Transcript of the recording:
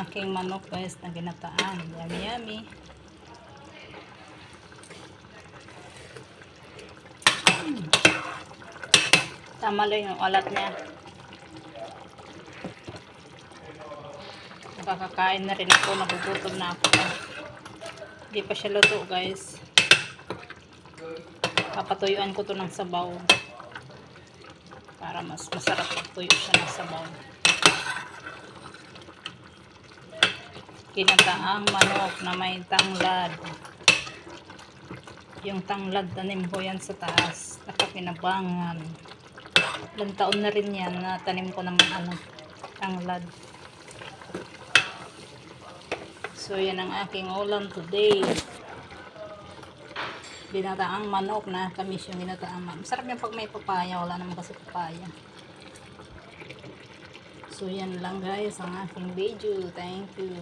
aking manok guys na ginataan. Yummy yummy. Mm. Tama lang yung alat niya. Nakakakain na rin ako. Nagugutom na ako. Hindi pa siya luto guys. Papatuyuan ko to ng sabaw. Para mas masarap pagtuyo siya ng sabaw. Kinataang manok na may tanglad. Yung tanglad tanim ko yan sa taas. Nakakinabangan. Ilang taon na rin yan na tanim ko naman ano, tanglad. So yan ang aking ulam today. Binataang manok na kamis yung binataang manok. Masarap yung pag may papaya. Wala naman kasi papaya. So yan lang guys ang aking video. Thank you.